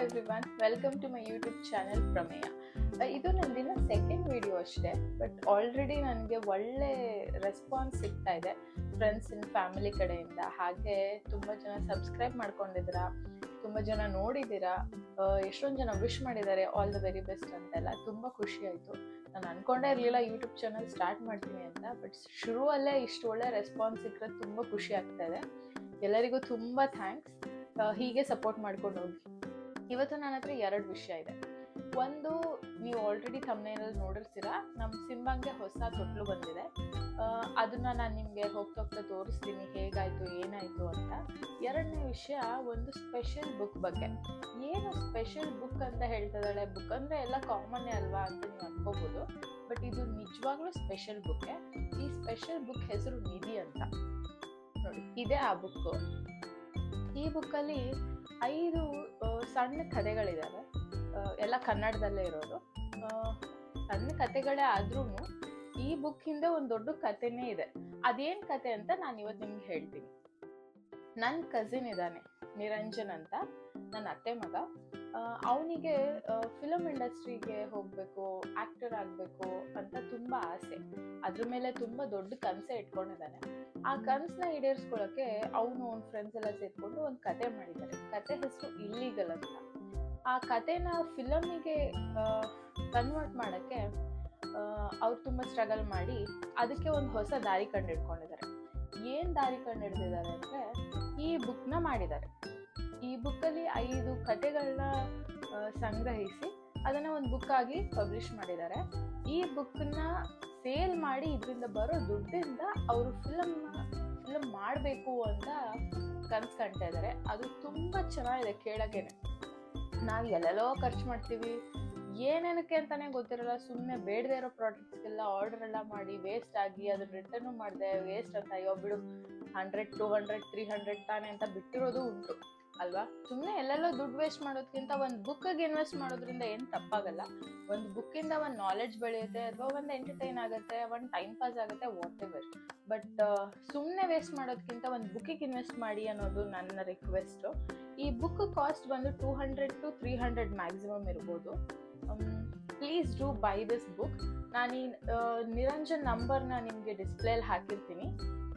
Everyone welcome to my YouTube channel Prameya ಇದು ನಂದಿನ second video ಅಷ್ಟೇ ಬಟ್ ಆಲ್ರೆಡಿ ನನಗೆ ಒಳ್ಳೆ ರೆಸ್ಪಾನ್ಸ್ ಸಿಗ್ತಾ ಇದೆ ಫ್ರೆಂಡ್ಸ್ ಇನ್ ಫ್ಯಾಮಿಲಿ ಕಡೆಯಿಂದ. ಹಾಗೆ ತುಂಬ ಜನ ಸಬ್ಸ್ಕ್ರೈಬ್ ಮಾಡ್ಕೊಂಡಿದ್ದೀರಾ, ತುಂಬ ಜನ ನೋಡಿದ್ದೀರಾ ಎಷ್ಟೊಂದು ಜನ ವಿಶ್ ಮಾಡಿದ್ದಾರೆ ಆಲ್ ದ ವೆರಿ ಬೆಸ್ಟ್ ಅಂತೆಲ್ಲ. ತುಂಬ ಖುಷಿ ಆಯಿತು. ನಾನು ಅನ್ಕೊಂಡೇ ಇರಲಿಲ್ಲ ಯೂಟ್ಯೂಬ್ ಚಾನಲ್ ಸ್ಟಾರ್ಟ್ ಮಾಡ್ತೀನಿ ಅಂತ ಬಟ್ ಶುರುವಲ್ಲೇ ಇಷ್ಟು ಒಳ್ಳೆ ರೆಸ್ಪಾನ್ಸ್ ಸಿಕ್ಕರೆ ತುಂಬ ಖುಷಿ ಆಗ್ತಾ ಇದೆ. ಎಲ್ಲರಿಗೂ ತುಂಬ ಥ್ಯಾಂಕ್ಸ್ ಹೀಗೆ ಸಪೋರ್ಟ್ ಮಾಡ್ಕೊಂಡು ಹೋಗಿ. ಇವತ್ತು ನನ್ನ ಹತ್ರ ಎರಡು ವಿಷಯ ಇದೆ. ಒಂದು, ನೀವು ಆಲ್ರೆಡಿ ತಮ್ಮನೇನಲ್ಲಿ ನೋಡಿರ್ತೀರಾ ನಮ್ಮ ಸಿಂಬಂಗೆ ಹೊಸ ತೊಟ್ಲು ಬಂದಿದೆ. ಅದನ್ನ ನಾನು ನಿಮಗೆ ಹೋಗ್ತಾ ಹೋಗ್ತಾ ತೋರಿಸ್ತೀನಿ, ಹೇಗಾಯಿತು, ಏನಾಯಿತು ಅಂತ. ಎರಡನೇ ವಿಷಯ, ಒಂದು ಸ್ಪೆಷಲ್ ಬುಕ್ ಬಗ್ಗೆ. ಏನು ಸ್ಪೆಷಲ್ ಬುಕ್ ಅಂತ ಹೇಳ್ತಿದ್ದಾಳೆ ಬುಕ್ ಅಂದರೆ ಎಲ್ಲ ಕಾಮನ್ನೇ ಅಲ್ವಾ ಅಂತ ನೀವು ಅನ್ಕೋಬೋದು. ಬಟ್ ಇದು ನಿಜವಾಗ್ಲೂ ಸ್ಪೆಷಲ್ ಬುಕ್ಕೆ ಈ ಸ್ಪೆಷಲ್ ಬುಕ್ ಹೆಸರು ನಿಧಿ ಅಂತ. ನೋಡಿ, ಇದೇ ಆ ಬುಕ್ಕು ಈ ಬುಕ್ಕಲ್ಲಿ ಐದು ಸಣ್ಣ ಕಥೆಗಳಿದ್ದಾವೆ ಎಲ್ಲ ಕನ್ನಡದಲ್ಲೇ ಇರೋದು. ಸಣ್ಣ ಕಥೆಗಳೇ ಆದ್ರೂ ಈ ಬುಕ್ ಹಿಂದೆ ಒಂದು ದೊಡ್ಡ ಕಥೆನೇ ಇದೆ. ಅದೇನ್ ಕತೆ ಅಂತ ನಾನು ಇವತ್ತು ನಿಮ್ಗೆ ಹೇಳ್ತೀನಿ. ನನ್ನ ಕಸಿನ್ ಇದ್ದಾನೆ, ನಿರಂಜನ್ ಅಂತ. ನನ್ನ ಅತ್ತೆ ಮಗ. ಅವನಿಗೆ ಫಿಲಮ್ ಇಂಡಸ್ಟ್ರಿಗೆ ಹೋಗಬೇಕು ಆಕ್ಟರ್ ಆಗಬೇಕು ಅಂತ ತುಂಬ ಆಸೆ. ಅದ್ರ ಮೇಲೆ ತುಂಬ ದೊಡ್ಡ ಕನಸೆ ಇಟ್ಕೊಂಡಿದ್ದಾನೆ. ಆ ಕನಸನ್ನ ಈಡೇರಿಸ್ಕೊಳ್ಳೋಕೆ ಅವನು ಅವ್ನ ಫ್ರೆಂಡ್ಸ್ ಎಲ್ಲ ಸೇರ್ಕೊಂಡು ಒಂದು ಕತೆ ಮಾಡಿದ್ದಾರೆ. ಕತೆ ಹೆಸರು ಇಲ್ಲಿಗಲ್ ಅಂತ. ಆ ಕತೆನ ಫಿಲಮಿಗೆ ಕನ್ವರ್ಟ್ ಮಾಡೋಕ್ಕೆ ಅವ್ರು ತುಂಬ ಸ್ಟ್ರಗಲ್ ಮಾಡಿ ಅದಕ್ಕೆ ಒಂದು ಹೊಸ ದಾರಿ ಕಂಡು ಹಿಡ್ಕೊಂಡಿದ್ದಾರೆ ಏನು ದಾರಿ ಕಂಡು ಹಿಡ್ದಿದ್ದಾರೆ ಅಂದರೆ, ಈ ಬುಕ್ನ ಮಾಡಿದ್ದಾರೆ. ಈ ಬುಕ್ಕಲ್ಲಿ ಐದು ಕತೆಗಳನ್ನ ಸಂಗ್ರಹಿಸಿ ಅದನ್ನ ಒಂದು ಬುಕ್ ಆಗಿ ಪಬ್ಲಿಷ್ ಮಾಡಿದ್ದಾರೆ. ಈ ಬುಕ್ನ ಸೇಲ್ ಮಾಡಿ ಇದರಿಂದ ಬರೋ ದುಡ್ಡಿಂದ ಅವರು ಫಿಲಮ್ ಫಿಲಮ್ ಮಾಡಬೇಕು ಅಂತ ಕನ್ಸ್ ಕಾಣ್ತಾ ಇದ್ದಾರೆ. ಅದು ತುಂಬ ಚೆನ್ನಾಗಿದೆ ಕೇಳೋಕ್ಕೇನೆ. ನಾವು ಎಲ್ಲೆಲ್ಲೋ ಖರ್ಚು ಮಾಡ್ತೀವಿ. ಏನೇನಕ್ಕೆ ಅಂತಾನೆ ಗೊತ್ತಿರಲ್ಲ. ಸುಮ್ಮನೆ ಬೇಡದೇ ಇರೋ ಪ್ರಾಡಕ್ಟ್ಸ್ಗೆಲ್ಲ ಆರ್ಡರ್ ಎಲ್ಲ ಮಾಡಿ ವೇಸ್ಟ್ ಆಗಿ ಅದನ್ನ ರಿಟರ್ನು ಮಾಡಿದೆ ವೇಸ್ಟ್ ಅಂತ ಅಯ್ಯೋ ಬಿಡು. Hundred two hundred three hundred ತಾನೆ ಅಂತ ಬಿಟ್ಟಿರೋದು ಉಂಟು. ಅಲ್ವಾ? ಸುಮ್ಮನೆ ಎಲ್ಲೆಲ್ಲೋ ದುಡ್ಡು ವೇಸ್ಟ್ ಮಾಡೋದ್ಕಿಂತ ಒಂದು ಬುಕ್ಕಿಗೆ ಇನ್ವೆಸ್ಟ್ ಮಾಡೋದ್ರಿಂದ ಏನು ತಪ್ಪಾಗಲ್ಲ. ಒಂದು ಬುಕ್ಕಿಂದ ಒಂದು ನಾಲೆಡ್ಜ್ ಬೆಳೆಯುತ್ತೆ, ಅಥವಾ ಒಂದು ಎಂಟರ್ಟೈನ್ ಆಗುತ್ತೆ, ಒಂದು ಟೈಮ್ ಪಾಸ್ ಆಗುತ್ತೆ ವಾಟ್ ಎವರ್ ಬಟ್ ಸುಮ್ಮನೆ ವೇಸ್ಟ್ ಮಾಡೋದ್ಕಿಂತ ಒಂದು ಬುಕ್ಕಿಗೆ ಇನ್ವೆಸ್ಟ್ ಮಾಡಿ ಅನ್ನೋದು ನನ್ನ ರಿಕ್ವೆಸ್ಟು ಈ ಬುಕ್ ಕಾಸ್ಟ್ ಬಂದು two hundred to three hundred maximum ಇರ್ಬೋದು. Please do buy this book ನಾನು ಈ ನಿರಂಜನ್ ನಂಬರ್ನ ನಿಮಗೆ ಡಿಸ್ಪ್ಲೇಲಿ ಹಾಕಿರ್ತೀನಿ.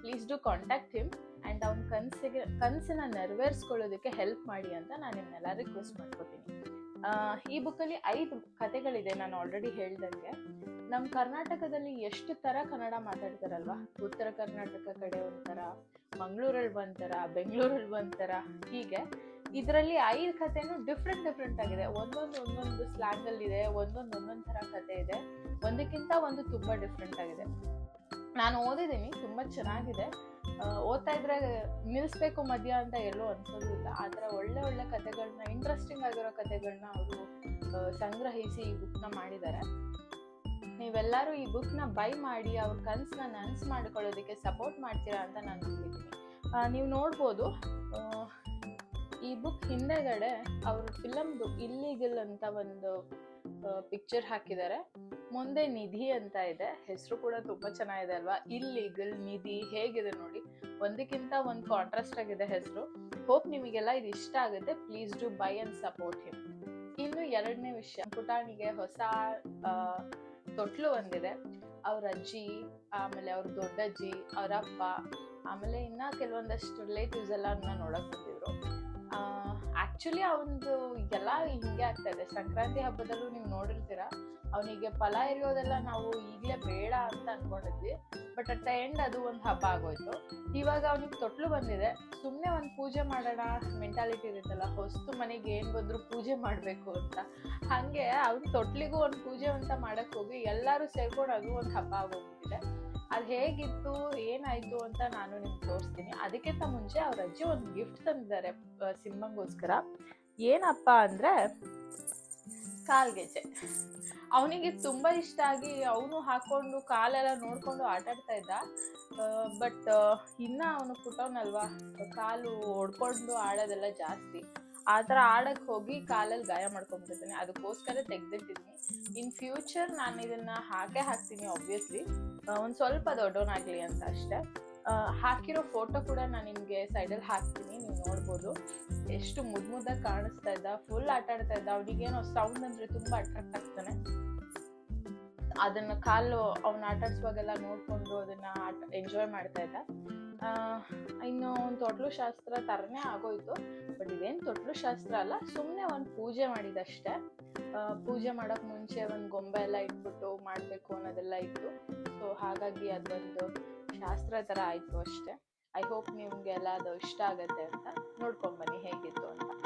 Please do contact him and ಅವ್ನ ಕನಸಿಗೆ ಕನಸನ್ನ ನೆರವೇರಿಸ್ಕೊಳ್ಳೋದಕ್ಕೆ ಹೆಲ್ಪ್ ಮಾಡಿ ಅಂತ ನಾನು ನಿಮ್ಮನ್ನೆಲ್ಲ ರಿಕ್ವೆಸ್ಟ್ ಮಾಡ್ಕೋತೀನಿ. ಈ ಬುಕ್ಕಲ್ಲಿ ಐದು ಕತೆಗಳಿದೆ ನಾನು ಆಲ್ರೆಡಿ ಹೇಳ್ದಂಗೆ. ನಮ್ಮ ಕರ್ನಾಟಕದಲ್ಲಿ ಎಷ್ಟು ಥರ ಕನ್ನಡ ಮಾತಾಡ್ತಾರಲ್ವಾ? ಉತ್ತರ ಕರ್ನಾಟಕ ಕಡೆ ಒಂಥರ, ಮಂಗಳೂರಲ್ಲಿ ಒಂಥರ, ಬೆಂಗಳೂರಲ್ಲಿ ಒಂಥರ, ಹೀಗೆ. ಇದರಲ್ಲಿ ಐದು ಕಥೆನೂ ಡಿಫ್ರೆಂಟ್ ಡಿಫ್ರೆಂಟ್ ಆಗಿದೆ. ಒಂದೊಂದು ಒಂದೊಂದು ಸ್ಲ್ಯಾಂಗಲ್ಲಿ ಇದೆ, ಒಂದೊಂದು ಒಂದೊಂದು ಥರ ಕತೆ ಇದೆ. ಒಂದಕ್ಕಿಂತ ಒಂದು ತುಂಬ ಡಿಫ್ರೆಂಟ್ ಆಗಿದೆ. ನಾನು ಓದಿದ್ದೀನಿ, ತುಂಬ ಚೆನ್ನಾಗಿದೆ. ಓದ್ತಾ ಇದ್ರೆ ನಿಲ್ಲಿಸ್ಬೇಕು ಮಧ್ಯ ಅಂತ ಎಲ್ಲೂ ಅನ್ಸೋದಿಲ್ಲ. ಆ ಥರ ಒಳ್ಳೆ ಒಳ್ಳೆ ಕಥೆಗಳನ್ನ ಇಂಟ್ರೆಸ್ಟಿಂಗ್ ಆಗಿರೋ ಕಥೆಗಳನ್ನ ಅವರು ಸಂಗ್ರಹಿಸಿ ಈ ಬುಕ್ನ ಮಾಡಿದ್ದಾರೆ. ನೀವೆಲ್ಲರೂ ಈ ಬುಕ್ನ ಬೈ ಮಾಡಿ ಅವ್ರ ಕನಸನ್ನ ನನಸು ಮಾಡ್ಕೊಳ್ಳೋದಕ್ಕೆ ಸಪೋರ್ಟ್ ಮಾಡ್ತೀರಾ ಅಂತ ನಾನು ನೀವು ನೋಡ್ಬೋದು ಈ ಬುಕ್ ಹಿಂದೆಗಡೆ ಅವರು ಫಿಲಮ್ದು ಇಲ್ಲಿಗಲ್ ಅಂತ ಒಂದು ಪಿಕ್ಚರ್ ಹಾಕಿದ್ದಾರೆ. ಮುಂದೆ ನಿಧಿ ಅಂತ ಇದೆ. ಹೆಸರು ಕೂಡ ತುಂಬಾ ಚೆನ್ನಾಗಿದೆ ಅಲ್ವಾ? ಇಲ್ಲಿಗಲ್ ನಿಧಿ ಹೇಗಿದೆ ನೋಡಿ. ಒಂದಕ್ಕಿಂತ ಒಂದು ಕಾಂಟ್ರಾಸ್ಟ್ ಆಗಿದೆ ಹೆಸರು. ಹೋಪ್ ನಿಮಗೆಲ್ಲ ಇದು ಇಷ್ಟ ಆಗುತ್ತೆ. Please do buy and support him ಇನ್ನು ಎರಡನೇ ವಿಷಯ. ಪುಟಾಣಿಗೆ ಹೊಸ ತೊಟ್ಲು ಬಂದಿದೆ ಅವ್ರ ಅಜ್ಜಿ, ಆಮೇಲೆ ಅವ್ರ ದೊಡ್ಡಜ್ಜಿ, ಅವ್ರ ಅಪ್ಪ, ಆಮೇಲೆ ಇನ್ನ ಕೆಲವೊಂದಷ್ಟು ರಿಲೇಟಿವ್ಸ್ ಎಲ್ಲ ನೋಡಕ್ ಬಂದಿದ್ರು. ಆಕ್ಚುಲಿ ಅವನದು ಎಲ್ಲ ಹಿಂಗೆ ಆಗ್ತಾ ಇದೆ. ಸಂಕ್ರಾಂತಿ ಹಬ್ಬದಲ್ಲೂ ನೀವು ನೋಡಿರ್ತೀರಾ, ಅವನಿಗೆ ಫಲ ಇರೋದೆಲ್ಲ ನಾವು ಈಗಲೇ ಬೇಡ ಅಂತ ಅನ್ಕೊಂಡಿದ್ವಿ. ಬಟ್ ಅಟ್ ದ ಎಂಡ್ ಅದು ಒಂದು ಹಬ್ಬ ಆಗೋಯ್ತು. ಇವಾಗ ಅವನಿಗೆ ತೊಟ್ಲು ಬಂದಿದೆ. ಸುಮ್ಮನೆ ಒಂದು ಪೂಜೆ ಮಾಡೋಣ ಮೆಂಟಾಲಿಟಿ ಇರುತ್ತಲ್ಲ, ಹೊಸ್ತು ಮನೆಗೆ ಏನು ಬಂದರೂ ಪೂಜೆ ಮಾಡಬೇಕು ಅಂತ. ಹಾಗೆ ಅವ್ನ ತೊಟ್ಲಿಗೂ ಒಂದು ಪೂಜೆ ಅಂತ ಮಾಡಕ್ ಹೋಗಿ ಎಲ್ಲರೂ ಸೇರ್ಕೊಂಡು ಅದು ಒಂದು ಹಬ್ಬ ಆಗೋಗ್ಬಿಟ್ಟಿದೆ. ಅದು ಹೇಗಿತ್ತು, ಏನಾಯ್ತು ಅಂತ ನಾನು ನಿಮ್ಗೆ ತೋರಿಸ್ತೀನಿ. ಅದಕ್ಕಿಂತ ಮುಂಚೆ ಅವ್ರ ಅಜ್ಜಿ ಒಂದು ಗಿಫ್ಟ್ ತಂದಿದ್ದಾರೆ ಸಿಂಹಂಗೋಸ್ಕರ. ಏನಪ್ಪ ಅಂದ್ರೆ, ಕಾಲ್ಗೆಜ್ಜೆ. ಅವನಿಗೆ ತುಂಬಾ ಇಷ್ಟ ಆಗಿ ಅವನು ಹಾಕೊಂಡು ಕಾಲೆಲ್ಲ ನೋಡ್ಕೊಂಡು ಆಟಾಡ್ತಾ ಇದ್ದ. ಬಟ್ ಇನ್ನ ಅವನು ಪುಟ್ಟವನಲ್ವಾ? ಕಾಲು ಹೊಡ್ಕೊಂಡು ಆಡೋದೆಲ್ಲ ಜಾಸ್ತಿ. ಆ ಥರ ಆಡಕ್ಕೆ ಹೋಗಿ ಕಾಲಲ್ಲಿ ಗಾಯ ಮಾಡ್ಕೊಂಡ್ಬಿಟ್ಟಿದ್ದೀನಿ. ಅದಕ್ಕೋಸ್ಕರ ತೆಗ್ದಿಟ್ಟಿದ್ದೀನಿ. ಇನ್ ಫ್ಯೂಚರ್ ನಾನು ಇದನ್ನ ಹಾಕೇ ಹಾಕ್ತೀನಿ ಆಬ್ವಿಯಸ್ಲಿ ಒಂದು ಸ್ವಲ್ಪ ದೊಡ್ಡವನಾಗ್ಲಿ ಅಂತ ಅಷ್ಟೇ. ಹಾಕಿರೋ ಫೋಟೋ ಕೂಡ ನಾನು ನಿಮಗೆ ಸೈಡಲ್ಲಿ ಹಾಕ್ತೀನಿ, ನೀವು ನೋಡ್ಬೋದು. ಎಷ್ಟು ಮುದ್ದು ಮುದ್ದಾಗಿ ಕಾಣಿಸ್ತಾ ಇದ್ದ ಫುಲ್ ಆಟ ಆಡ್ತಾ ಇದ್ದ, ಅವನಿಗೇನೋ ಸೌಂಡ್ ಅಂದರೆ ತುಂಬ ಅಟ್ರಾಕ್ಟ್ ಆಗ್ತಾನೆ. ಅದನ್ನ ಕಾಲು ಅವ್ನ ಆಟ ಆಡ್ಸುವಾಗೆಲ್ಲ ನೋಡ್ಕೊಂಡು ಅದನ್ನ ಆಟ ಎಂಜಾಯ್ ಮಾಡ್ತಾ ಇದ್ದ. ಆ, ಇನ್ನು ಒಂದು ತೊಟ್ಲು ಶಾಸ್ತ್ರ ತರನೇ ಆಗೋಯ್ತು. ಬಟ್ ಇದೇನು ತೊಟ್ಲು ಶಾಸ್ತ್ರ ಅಲ್ಲ ಸುಮ್ಮನೆ ಒಂದು ಪೂಜೆ ಮಾಡಿದಷ್ಟೇ. ಪೂಜೆ ಮಾಡೋಕೆ ಮುಂಚೆ ಒಂದು ಗೊಂಬೆ ಎಲ್ಲ ಇಟ್ಬಿಟ್ಟು ಮಾಡಬೇಕು ಅನ್ನೋದೆಲ್ಲ ಇತ್ತು. ಸೊ ಹಾಗಾಗಿ ಅದೊಂದು ಶಾಸ್ತ್ರ ಥರ ಆಯಿತು ಅಷ್ಟೇ. ಐ ಹೋಪ್ ನಿಮಗೆಲ್ಲ ಅದು ಇಷ್ಟ ಆಗತ್ತೆ ಅಂತ ನೋಡ್ಕೊಂಬನ್ನಿ ಹೇಗಿತ್ತು ಅಂತ.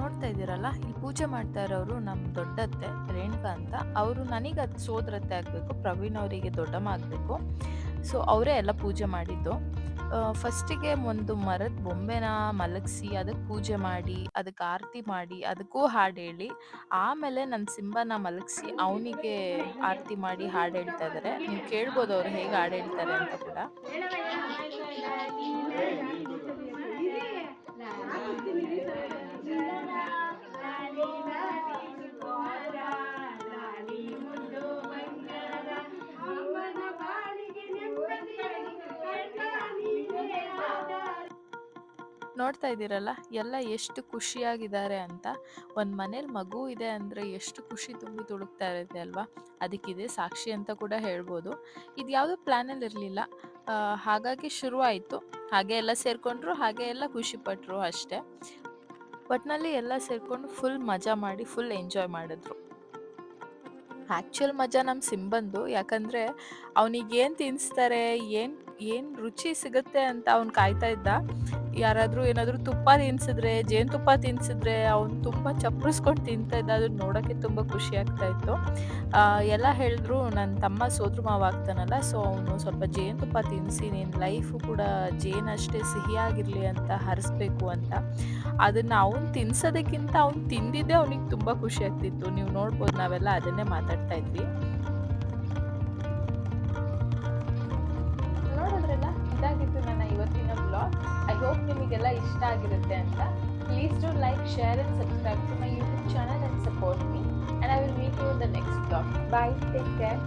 ನೋಡ್ತಾ ಇದ್ದೀರಲ್ಲ ಇಲ್ಲಿ ಪೂಜೆ ಮಾಡ್ತಾ ಇರೋರು ನಮ್ಮ ದೊಡ್ಡತ್ತೆ ರೇಣುಕಾ ಅಂತ. ಅವರು ನನಗೆ ಅದು ಸೋದರತ್ತೆ ಆಗಬೇಕು, ಪ್ರವೀಣ್ ಅವರಿಗೆ ದೊಡ್ಡಮ್ಮ ಆಗಬೇಕು ಸೊ, ಅವರೇ ಎಲ್ಲ ಪೂಜೆ ಮಾಡಿದ್ದು. ಫಸ್ಟಿಗೆ ಒಂದು ಮರದ ಬೊಂಬೆನ ಮಲಗಿಸಿ ಅದಕ್ಕೆ ಪೂಜೆ ಮಾಡಿ ಅದಕ್ಕೆ ಆರತಿ ಮಾಡಿ, ಅದಕ್ಕೂ ಹಾಡು ಹೇಳಿ. ಆಮೇಲೆ ನನ್ನ ಸಿಂಬನ ಮಲಗಿಸಿ ಅವನಿಗೆ ಆರತಿ ಮಾಡಿ ಹಾಡು ಹೇಳ್ತಾ ಇದ್ದಾರೆ ನೀವು ಕೇಳ್ಬೋದು ಅವ್ರು ಹೇಗೆ ಹಾಡು ಹೇಳ್ತಾರೆ ಅಂತ ಕೂಡ. ನೋಡ್ತಾ ಇದ್ದೀರಲ್ಲ, ಎಲ್ಲ ಎಷ್ಟು ಖುಷಿಯಾಗಿದ್ದಾರೆ ಅಂತ. ಒಂದು ಮನೇಲಿ ಮಗು ಇದೆ ಅಂದರೆ ಎಷ್ಟು ಖುಷಿ ತುಂಬಿ ತುಳುಕ್ತಾ ಇರುತ್ತೆ ಅಲ್ವಾ? ಅದಕ್ಕಿದೆ ಸಾಕ್ಷಿ ಅಂತ ಕೂಡ ಹೇಳ್ಬೋದು. ಇದು ಯಾವುದೋ ಪ್ಲ್ಯಾನಲ್ಲಿ ಇರಲಿಲ್ಲ. ಹಾಗಾಗಿ ಶುರು ಆಯಿತು ಹಾಗೆ ಎಲ್ಲ ಸೇರಿಕೊಂಡ್ರು, ಹಾಗೆ ಎಲ್ಲ ಖುಷಿಪಟ್ಟರು ಅಷ್ಟೇ. ಒಟ್ಟಿನಲ್ಲಿ ಎಲ್ಲ ಸೇರಿಕೊಂಡು ಫುಲ್ ಮಜಾ ಮಾಡಿ ಫುಲ್ ಎಂಜಾಯ್ ಮಾಡಿದ್ರು. ಆ್ಯಕ್ಚುಲ್ ಮಜಾ ನಮ್ಮ ಸಿಂಬಂದು ಯಾಕಂದರೆ ಅವನಿಗೆ ಏನು ತಿನ್ನಿಸ್ತಾರೆ ಏನು ಏನು ರುಚಿ ಸಿಗುತ್ತೆ ಅಂತ ಅವ್ನು ಕಾಯ್ತಾ ಇದ್ದ. ಯಾರಾದರೂ ಏನಾದರೂ ತುಪ್ಪ ತಿನ್ಸಿದ್ರೆ ಜೇನುತುಪ್ಪ ತಿನ್ಸಿದ್ರೆ ಅವ್ನು ತುಂಬ ಚಪ್ಪರಿಸ್ಕೊಂಡು ತಿಂತ ಇದ್ದ, ಅದನ್ನ ನೋಡೋಕ್ಕೆ ತುಂಬ ಖುಷಿ ಆಗ್ತಾ ಇತ್ತು. ಎಲ್ಲ ಹೇಳಿದ್ರು ನನ್ನ ತಮ್ಮ ಸೋದ್ರ ಮಾವ ಆಗ್ತಾನಲ್ಲ, ಸೊ ಅವನು ಸ್ವಲ್ಪ ಜೇನುತುಪ್ಪ ತಿನ್ನಿಸಿ ನಿನ್ನ ಲೈಫು ಕೂಡ ಜೇನಷ್ಟೇ ಸಿಹಿಯಾಗಿರಲಿ ಅಂತ ಹರಿಸ್ಬೇಕು ಅಂತ. ಅದನ್ನು ಅವ್ನು ತಿನ್ಸೋದಕ್ಕಿಂತ ಅವ್ನು ತಿಂದಿದ್ದೆ ಅವನಿಗೆ ತುಂಬ ಖುಷಿ ಆಗ್ತಿತ್ತು. ನೀವು ನೋಡ್ಬೋದು ನಾವೆಲ್ಲ ಅದನ್ನೇ ಮಾತಾಡ್ತಾ ಇದ್ವಿ. ಹೋಪ್ ನಿಮಗೆಲ್ಲ ಇಷ್ಟ ಆಗಿರುತ್ತೆ ಅಂತ please do like share and subscribe to my YouTube channel and support me and I will meet you in the next blog bye take care